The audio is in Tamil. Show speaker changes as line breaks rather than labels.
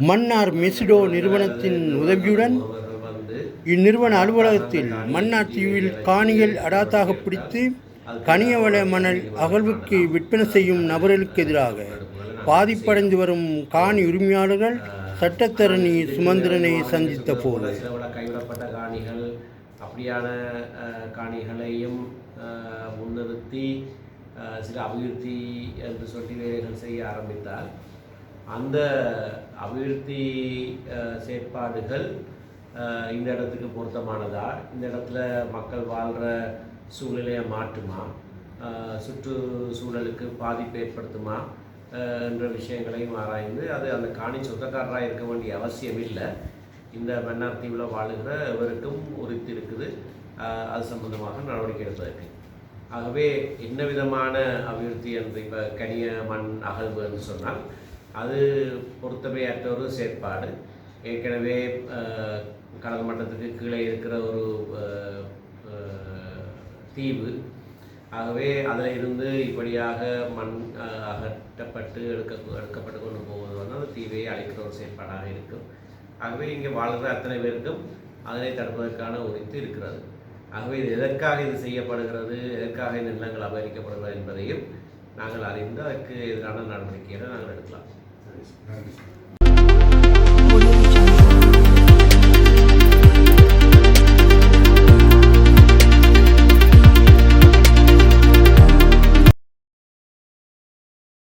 மன்னார் மெசிடோ நிறுவனத்தின் உதவியுடன் இந்நிறுவன அலுவலகத்தில் மன்னார் தீவில் காணிகள் அடாத்தாக பிடித்து கனியவள மணல் அகழ்வுக்கு விற்பனை செய்யும் நபர்களுக்கு எதிராக பாதிப்படைந்து வரும் காணி உரிமையாளர்கள் சட்டத்தரணி சுமந்திரனை சந்தித்த போது.
கைவிடப்பட்ட காணிகள் அப்படியான காணிகளையும் முன்னிறுத்தி சில அபிவிருத்தி என்று சொல்லி வேலைகள் செய்ய ஆரம்பித்தால் அந்த அபிவிருத்தி செயற்பாடுகள் இந்த இடத்துக்கு பொருத்தமானதா? இந்த இடத்துல மக்கள் வாழ்கிற சூழ்நிலையை மாற்றுமா? சுற்றுச்சூழலுக்கு பாதிப்பு ஏற்படுத்துமா? என்ற விஷயங்களையும் ஆராய்ந்து அது அந்த காணி சொந்தக்காரராக இருக்க வேண்டிய அவசியம் இல்லை. இந்த மன்னார் தீவில் வாழுகிற எவருக்கும் உரித்து இருக்குது அது சம்பந்தமாக நடவடிக்கை எடுப்பதற்கு. ஆகவே என்ன விதமான அபிவிருத்தி என்று இப்போ கனிய மண் அகழ்வு என்று சொன்னால் அது பொருத்தமையற்ற ஒரு செயற்பாடு. ஏற்கனவே கடல் மட்டத்துக்கு கீழே இருக்கிற ஒரு தீவு. ஆகவே அதில் இருந்து இப்படியாக மண் அகற்றப்பட்டு எடுக்க எடுக்கப்பட்டு கொண்டு போவது வந்து அந்த தீவை அழிக்கிற ஒரு செயற்பாடாக இருக்கும். ஆகவே இங்கே வாழ்கிற அத்தனை பேருக்கும் அதனை தடுப்பதற்கான உரித்து இருக்கிறது. ஆகவே இது எதற்காக இது செய்யப்படுகிறது எதற்காக இந்த நிலங்கள் அபகரிக்கப்படுகிறது என்பதையும் நாங்கள் அறிந்து அதற்கு எதிரான நடவடிக்கைகளை நாங்கள் எடுக்கலாம். There is. None is.